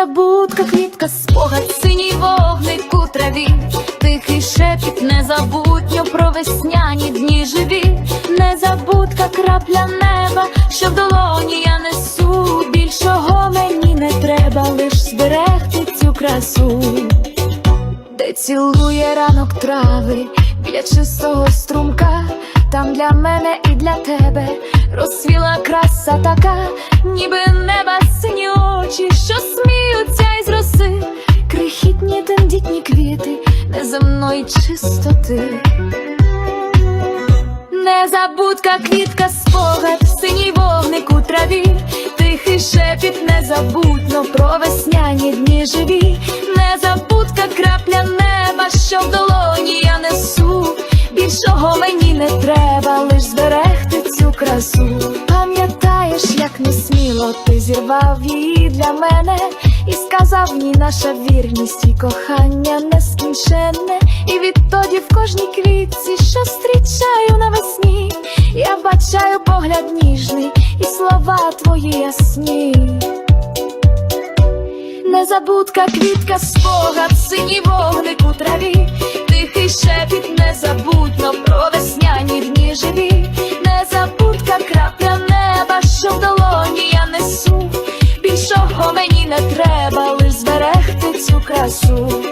Незабудка, квітка, спогад, синій вогник у траві, тихий шепіт, незабутньо про весняні дні живі, незабудка, крапля неба, що в долоні я несу. Більшого мені не треба, лиш зберегти цю красу, де цілує ранок трави біля чистого струмка. Там для мене і для тебе розсвіла краса така, ніби неба сині неземної чистоти. Незабудка, квітка, спогад, синій вогник у траві, тихий шепіт незабутно про весняні дні живі, незабудка, крапля неба, що в долоні я несу. Більшого мені не треба, лиш зберегти цю красу. Пам'ятаєш, як несміло ти зірвав її для мене і сказав мені наша вірність і кохання нескінченне. І відтоді в кожній квітці, що зустрічаю навесні, я бачаю погляд ніжний і слова твої ясні. Незабудка, квітка, спогад, синій вогник у траві, тихий шепіт про зберегти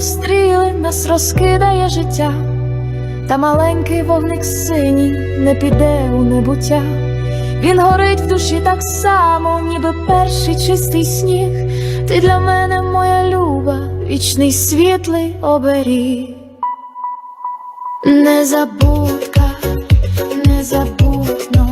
стріли, нас розкидає життя, та маленький вогник синій не піде у небуття. Він горить в душі так само, ніби перший чистий сніг. Ти для мене моя люба, вічний світлий оберіг. Незабудка, незабудка.